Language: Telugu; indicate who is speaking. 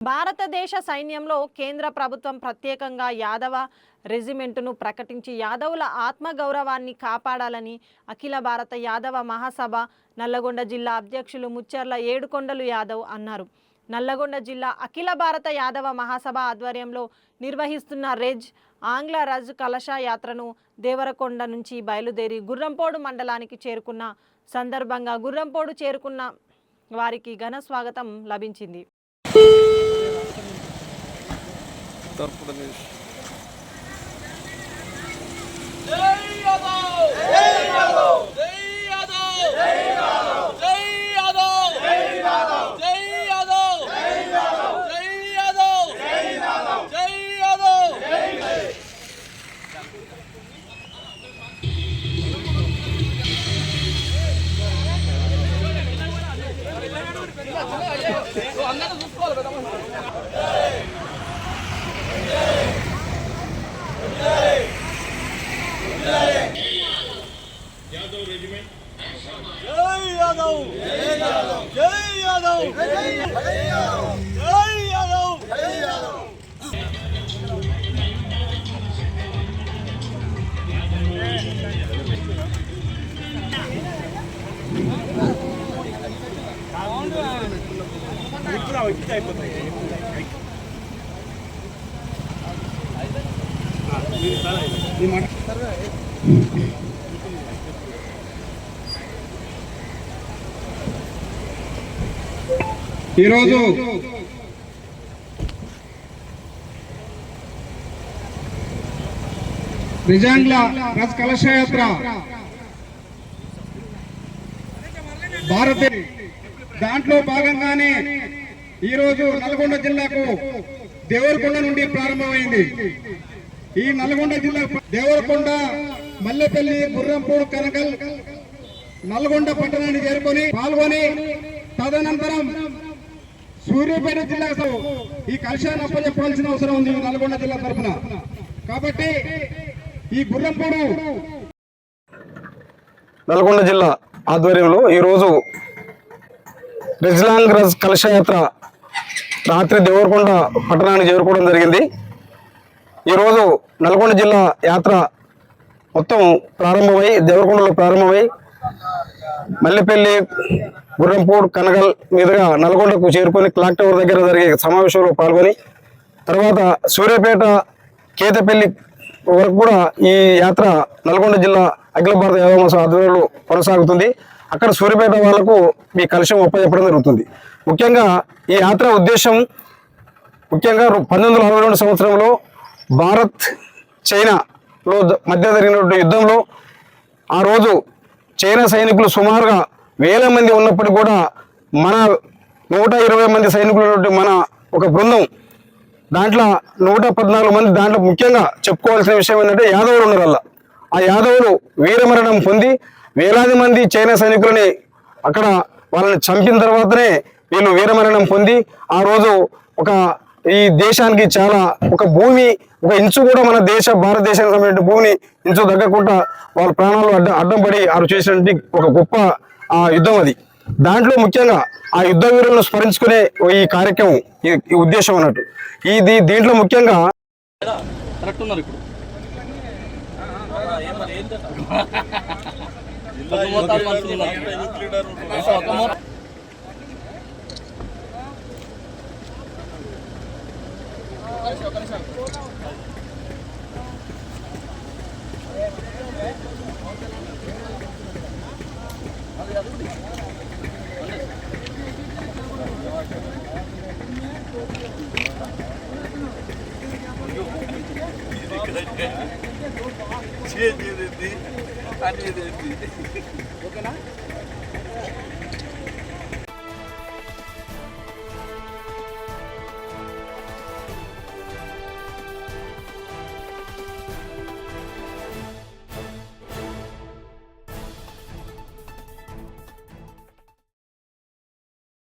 Speaker 1: భారతదేశ సైన్యంలో కేంద్ర ప్రభుత్వం ప్రత్యేకంగా యాదవ రెజిమెంటును ప్రకటించి యాదవుల ఆత్మగౌరవాన్ని కాపాడాలని అఖిల భారత యాదవ మహాసభ నల్లగొండ జిల్లా అధ్యక్షులు ముచ్చర్ల ఏడుకొండలు యాదవ్ అన్నారు. నల్లగొండ జిల్లా అఖిల భారత యాదవ మహాసభ ఆధ్వర్యంలో నిర్వహిస్తున్న రెజ్ ఆంగ్ల రజ్ కలశ యాత్రను దేవరకొండ నుంచి బయలుదేరి గుర్రంపోడు మండలానికి చేరుకున్న సందర్భంగా గుర్రంపోడు చేరుకున్న వారికి ఘన స్వాగతం లభించింది.
Speaker 2: ఉత్తరప్రదేశ్ అందరూ చూసుకోవాలి కదా యాదవ్!
Speaker 3: రెజిమెంట్ జై యాదవ్! జై యాదవ్. జై యాదవ్! జై యాదవ్! జై యాదవ్. ఇప్పుడు అయిపోతాయి.
Speaker 4: ఈరోజు నిజాంగ్ల రథ కలశయాత్ర భారత దాంట్లో భాగంగానే ఈరోజు నల్గొండ జిల్లాకు దేవరకొండ నుండి ప్రారంభమైంది. ఈ నల్గొండ జిల్లా దేవరకొండ మల్లెపల్లి గుర్రంపూడు కనకల్ నల్గొండ పట్టణాన్ని చేరుకొని పాల్గొని తదనంతరం సూర్యాపేట జిల్లాకు ఈ కలుషాన్ని అప్పచెప్పాల్సిన అవసరం ఉంది నల్గొండ జిల్లా తరఫున కాబట్టి ఈ గుర్రంపూడు
Speaker 2: నల్గొండ జిల్లా ఆధ్వర్యంలో ఈరోజు రెజ్లాంగ్ రజ్ కలశయాత్ర రాత్రి దేవరకొండ పట్టణానికి చేరుకోవడం జరిగింది. ఈరోజు నల్గొండ జిల్లా యాత్ర మొత్తం ప్రారంభమై దేవరకొండలో ప్రారంభమై మల్లెపల్లి గుర్రంపూడ్ కనగల్ మీదుగా నల్గొండకు చేరుకొని క్లాక్ టవర్ దగ్గర జరిగే సమావేశంలో పాల్గొని తర్వాత సూర్యాపేట కేతపల్లి వరకు కూడా ఈ యాత్ర నల్గొండ జిల్లా అఖిల భారత యాదవ ఆధ్వర్యంలో కొనసాగుతుంది. అక్కడ సూర్యాపేట వాళ్ళకు మీ కలుషం ఒప్పచెప్పడం జరుగుతుంది. ముఖ్యంగా ఈ యాత్ర ఉద్దేశం ముఖ్యంగా పంతొమ్మిది వందల అరవై రెండు సంవత్సరంలో భారత్ చైనాలో మధ్య జరిగినటువంటి యుద్ధంలో ఆ రోజు చైనా సైనికులు సుమారుగా వేల మంది ఉన్నప్పుడు కూడా మన నూట ఇరవై మంది సైనికులు మన ఒక బృందం దాంట్లో నూట పద్నాలుగు మంది దాంట్లో ముఖ్యంగా చెప్పుకోవాల్సిన విషయం ఏంటంటే యాదవులు ఉన్నారు ఆ యాదవులు వీరమరణం పొంది వేలాది మంది చైనా సైనికులని అక్కడ వాళ్ళని చంపిన తర్వాతనే వీళ్ళు వీరమరణం పొంది ఆ రోజు ఒక ఈ దేశానికి చాలా ఒక భూమి ఒక ఇంచు కూడా మన దేశ భారతదేశానికి సంబంధించిన భూమిని ఇంచు తగ్గకుండా వాళ్ళ ప్రాణాలు అడ్డం అడ్డం పడి వారు చేసినటువంటి ఒక గొప్ప ఆ యుద్ధం అది. దాంట్లో ముఖ్యంగా ఆ యుద్ధ వీరులను స్మరించుకునే ఈ కార్యక్రమం ఈ ఉద్దేశం అన్నట్టు. ఇది దీంట్లో ముఖ్యంగా
Speaker 5: కరెక్ట్ ఉన్నారు. ఇప్పుడు
Speaker 3: చేసేది అనేది ఓకేనా?